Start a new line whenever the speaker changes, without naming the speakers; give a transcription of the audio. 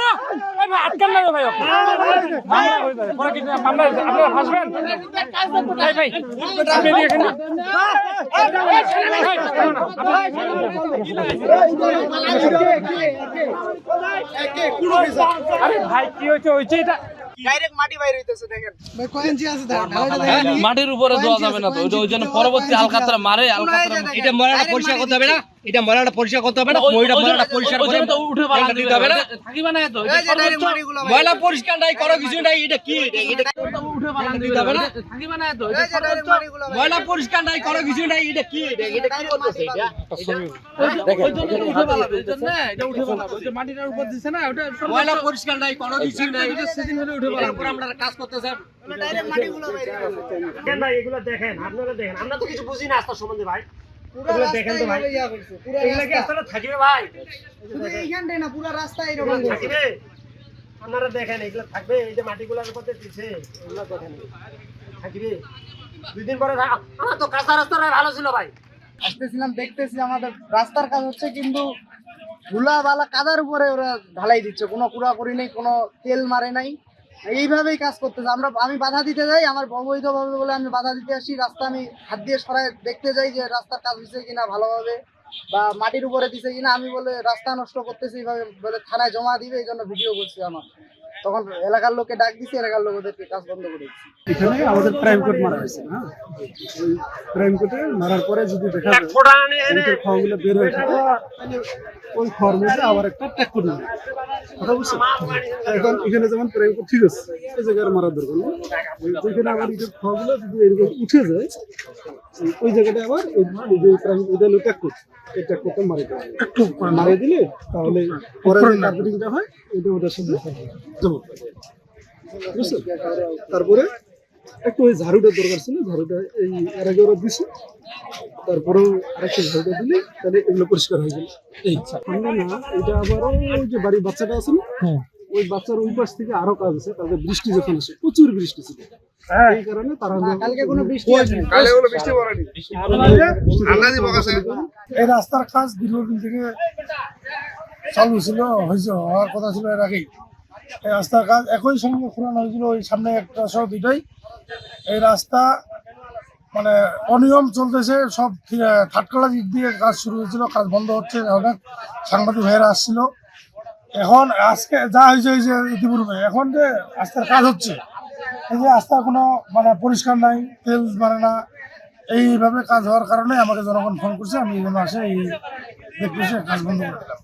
না। ভাই আটকান না ভাই ওকে। মামলা যাবে। পরে কিন্তু মামলা আপনারা ফাঁসবেন? এই ভাই আপনি এখানে এই, শোনো না, আপনারা- আরে ভাই কি হয়েছে? হয়েছে এটা।
ডাইরেক্ট মাটি বাইরে দেখেন।
মাটির উপরে দেওয়া যাবে না তো ওই জন্য পরবর্তী আলকাতরা মারে আলকাতরা
এটা
ময়লাটা পরিষ্কার করতে হবে না? এটা ময়লাটা পরিষ্কার করতে হবে না ময়লা ময়লাটা পরিষ্কার করে
উঠে
দিতে হবে না।
থাকিবে না তো
এই যে ডাইরেক্ট
ময়লা পরিষ্কার নাই করো কিছু নাই এটা কি? এটা
উঠে পালা
দিতে হবে না।
থাকিবে না তো
এই যে ডাইরেক্ট
ময়লা পরিষ্কার নাই করো কিছু নাই এটা কি? এটা কি করতেছে ময়লা পরিষ্কার নাই করো কিছু নাই। এটা
সেদিন হলে উঠে পালাবে
আমরা কাজ করতেছেন
ডাইরেক্ট মাটিগুলো বাইরে
দেখেন ভাই এগুলো দেখেন আপনারা দেখেন। আমরা তো কিছু বুঝি না আস্তার সম্বন্ধে ভাই। দেখেন তো ভাই।
এইভাবে করছে পুরো
এগুলো কি
রাস্তা।
থাকিবে ভাই?
শুধু এইখানটাই না পুরো রাস্তা এরকম
থাকিবে? আপনারা দেখেন এগুলো থাকবে। এই যে মাটিগুলোর উপর দিছে এগুলো দেখেন। থাকিবে? দুই দিন পরে আমার তো কাঁচা রাস্তাটাই ভালো ছিল ভাই।
আসতেছিলাম দেখতেছি আমাদের রাস্তার কাজ হচ্ছে কিন্তু ধুলা বালা কাদার উপরে ওরা ঢালাই দিচ্ছে। কোনো কুড়াকুড়ি নেই কোনো তেল মারে নাই। এইভাবেই কাজ করতেছে আমরা আমি বাধা দিতে যাই, আমার অবৈধভাবে বলে আমি বাধা দিতে আসি, রাস্তা আমি হাত দিয়ে সরাই দেখতে যাই যে রাস্তার কাজ হচ্ছে কিনা ভালোভাবে বা মাটির উপরে দিছে কিনা। আমি বলে রাস্তা নষ্ট করতেছি এইভাবে বলে থানায় জমা দিবে, এই জন্য ভিডিও করছি আমার। তখন এলাকার লোককে ডাক দিছি, এলাকার লোক ওদেরকে কাজ বন্ধ করে
আমাদের হয়েছে হ্যাঁ? মারার পরে যদি দেখা ওই আবার একটা কথা এখন এখানে যেমন ঠিক আছে এই জায়গায় মারার দরকার নেই। যেখানে আবার ইটের খড়গুলো যদি এরকম উঠে যায় ওই- জায়গাটা আবার যে এটা এই মারি মারিয়ে দিলে তাহলে পরে যে কার্পেটিংটা হয় এটা ওটার সাথে জমা বুঝছেন? তারপরে একটু ওই ঝাড়ুটার দরকার ছিল ঝাড়ুটা এই এর আগে ওরা দিছে। তারপরেও আরেকটা ঝাড়ুটা দিলে তাহলে এগুলো পরিষ্কার হয়ে গেল এই ঠান্ডা না এটা আবার ওই যে বাড়ির বাচ্চাটা আছে না ওই বাচ্চার ওই পাশ থেকে আরও কাজ আছে তাদের বৃষ্টি যখন আসে প্রচুর বৃষ্টি ছিল। এই কারণে তারা
কালকে কোনো বৃষ্টি আসেনি
এই রাস্তার কাজ দীর্ঘদিন থেকে চালু ছিল হয়েছে হওয়ার কথা ছিল এর আগেই। এই রাস্তার কাজ একই সঙ্গে খোলানো হয়েছিল ওই সামনে একটা সহ দুইটাই। এই রাস্তা মানে অনিয়ম চলতেছে, সব থাটকালা দিক দিয়ে কাজ শুরু হয়েছিল, কাজ বন্ধ হচ্ছে অনেক সাংবাদিক ভাইয়েরা আসছিল। এখন আজকে যা হয়েছে হয়েছে ইতিপূর্বে। এখন যে রাস্তার কাজ হচ্ছে, এই যে রাস্তা কোনো মানে পরিষ্কার নাই, তেল মানে না, এইভাবে কাজ হওয়ার কারণে আমাকে জনগণ ফোন করছে, আমি এই জন্য আসে এই দেখতেছি, কাজ বন্ধ করে দিলাম।